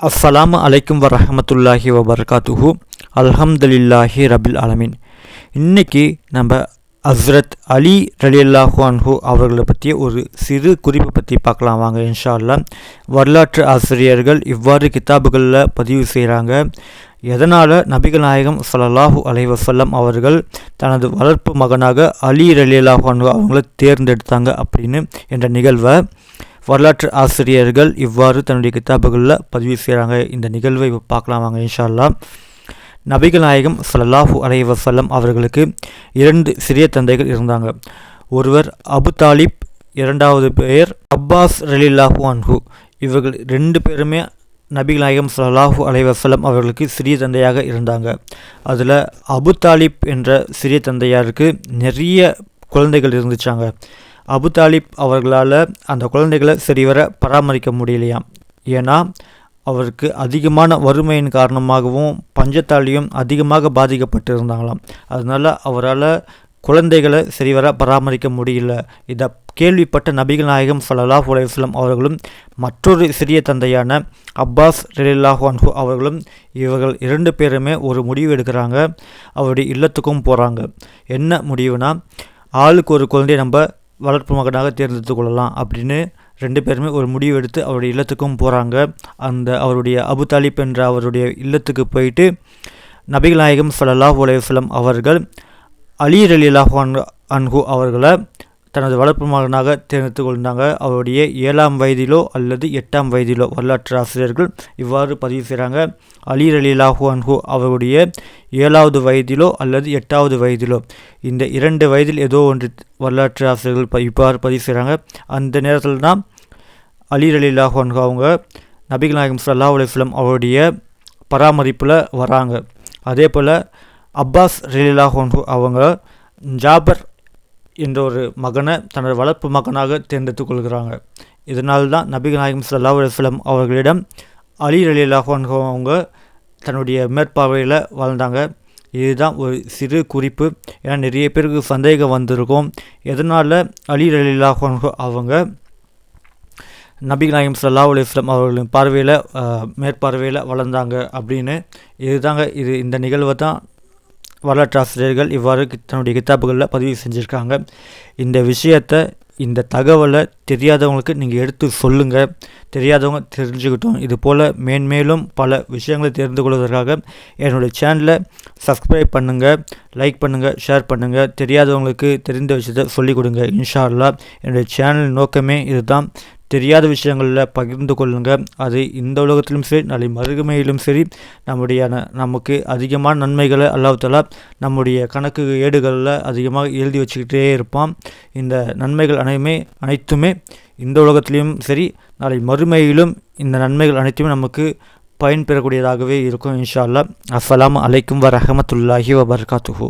அஸ்ஸலாம் அலைக்கும் வரஹமத்துல்லாஹி வபர்காத்துஹு அல்ஹம்துலில்லாஹி ரபில் அலமின் இன்றைக்கி நம்ம ஹஸ்ரத் அலி ரலியல்லாஹு அன்ஹு அவர்களை பற்றிய ஒரு சிறு குறிப்பு பற்றி பார்க்கலாம் வாங்க இன்ஷா அல்லா வரலாற்று ஆசிரியர்கள் இவ்வாறு கிதாபுகளில் பதிவு செய்கிறாங்க எதனால் நபிகள் நாயகம் ஸல்லல்லாஹு அலைவசல்லம் அவர்கள் தனது வளர்ப்பு மகனாக அலி ரலியல்லாஹு அன்ஹு அவங்கள தேர்ந்தெடுத்தாங்க அப்படின்னு என்ற நிகழ்வை வரலாற்று ஆசிரியர்கள் இவ்வாறு தன்னுடைய கித்தாபுகளில் பதிவு செய்கிறாங்க இந்த நிகழ்வை இப்போ பார்க்கலாம் வாங்க இன்ஷால்லா நபிகள் நாயகம் ஸல்லல்லாஹு அலைஹி அவர்களுக்கு இரண்டு சிறிய தந்தைகள் இருந்தாங்க. ஒருவர் அபு தாலிப் இரண்டாவது பெயர் அப்பாஸ் ரலில்லாஹு அன்ஹு. இவர்கள் ரெண்டு பேருமே நபிகள் நாயகம் ஸல்லல்லாஹு அலைஹி அவர்களுக்கு சிறிய தந்தையாக இருந்தாங்க. அதில் அபு தாலிப் என்ற சிறிய தந்தையாருக்கு நிறைய குழந்தைகள் இருந்துச்சாங்க. அபு தாலிப் அவர்களால் அந்த குழந்தைகளை சரிவர பராமரிக்க முடியலையாம். ஏன்னா அவருக்கு அதிகமான வறுமையின் காரணமாகவும் பஞ்சத்தாலையும் அதிகமாக பாதிக்கப்பட்டிருந்தாங்களாம். அதனால் அவரால் குழந்தைகளை சரிவர பராமரிக்க முடியல. இதை கேள்விப்பட்ட நபிகள் நாயகம் ஸல்லல்லாஹு அலைஹி அவர்களும் மற்றொரு சிறிய தந்தையான அப்பாஸ் ரலில்லாஹு அன்ஹு அவர்களும் இவர்கள் இரண்டு பேருமே ஒரு முடிவு எடுக்கிறாங்க. அவருடைய இல்லத்துக்கும் போகிறாங்க என்ன முடிவுனா ஆளுக்கு ஒரு குழந்தையை நம்ம வளர்ப்பு மகனாக தேர்ந்தெடுத்து கொள்ளலாம் அப்படின்னு ரெண்டு பேருமே ஒரு முடிவு எடுத்து அவருடைய இல்லத்துக்கும் போகிறாங்க அந்த அவருடைய அபுதாலிப் என்ற அவருடைய இல்லத்துக்கு போயிட்டு நபிகள் நாயகம் சல்லாஹ் உலேஸ்லம் அவர்கள் அலி ரலிலாஹு அல்லாஹ் அன்ஹு அவர்களை தனது வளர்ப்பு மகனாக தேர்ந்தெடுத்து கொண்டாங்க. அவருடைய ஏழாம் வயதிலோ அல்லது எட்டாம் வயதிலோ வரலாற்று ஆசிரியர்கள் இவ்வாறு பதிவு செய்கிறாங்க அலி ரலிலாஹு அன்ஹு அவருடைய ஏழாவது வயதிலோ அல்லது எட்டாவது வயதிலோ இந்த இரண்டு வயதில் ஏதோ ஒன்று வரலாற்று ஆசிரியர்கள் இவ்வாறு பதிவு செய்கிறாங்க அந்த நேரத்தில் தான் அலி ரலிலாஹு அன்ஹு அவங்க நபிகள் நாயகம் சல்லா அலைஹி அவருடைய பராமரிப்பில் வராங்க. அதே போல் அப்பாஸ் ரலிலாஹு அன்ஹு அவங்க ஜாபர் என்ற ஒரு மகனை தனது வளர்ப்பு மகனாக தேர்ந்தெடுத்து கொள்கிறாங்க. இதனால் தான் நபிகள் நாயகம் ஸல்லல்லாஹு அவர்களிடம் அலி அலி அன்ஹு அவங்க தன்னுடைய மேற்பார்வையில் வாழ்ந்தாங்க. இதுதான் ஒரு சிறு குறிப்பு. ஏன்னா நிறைய பேருக்கு சந்தேகம் வந்திருக்கும். எதனால் அலி அலி அன்ஹு அவங்க நபிகள் நாயகம் ஸல்லல்லாஹு அலைஹி அவர்களின் பார்வையில் மேற்பார்வையில் வளர்ந்தாங்க அப்படின்னு. இதுதாங்க இது இந்த நிகழ்வை தான் வரலாற்றாசிரியர்கள் இவ்வாறு தன்னுடைய கித்தாப்புகளில் பதிவு செஞ்சுருக்காங்க. இந்த விஷயத்தை இந்த தகவலை தெரியாதவங்களுக்கு நீங்கள் எடுத்து சொல்லுங்கள் தெரியாதவங்க தெரிஞ்சுக்கிட்டோம். இது போல் மேன்மேலும் பல விஷயங்களை தெரிந்து கொள்வதற்காக என்னுடைய சேனலை சப்ஸ்கிரைப் பண்ணுங்கள் லைக் பண்ணுங்கள் ஷேர் பண்ணுங்கள் தெரியாதவங்களுக்கு தெரிந்த விஷயத்தை சொல்லிக் கொடுங்க. இன்ஷா அல்லா என்னுடைய சேனல் நோக்கமே இதுதான். தெரியாத விஷயங்களில் பகிர்ந்து கொள்ளுங்கள் அது இந்த உலகத்திலும் சரி நாளை மறுமையிலும் சரி. நம்முடைய நமக்கு அதிகமான நன்மைகளை அல்லாஹாலா நம்முடைய கணக்கு ஏடுகளில் அதிகமாக எழுதி வச்சுக்கிட்டே இருப்பான். இந்த நன்மைகள் அனைமே அனைத்துமே இந்த உலகத்திலையும் சரி நாளை மறுமையிலும் இந்த நன்மைகள் அனைத்துமே நமக்கு பயன்பெறக்கூடியதாகவே இருக்கும் இன்ஷா அல்லா அஸ்லாம் அலைக்கும் வரஹமத்துல்லாஹி வபர்காத்துஹூ.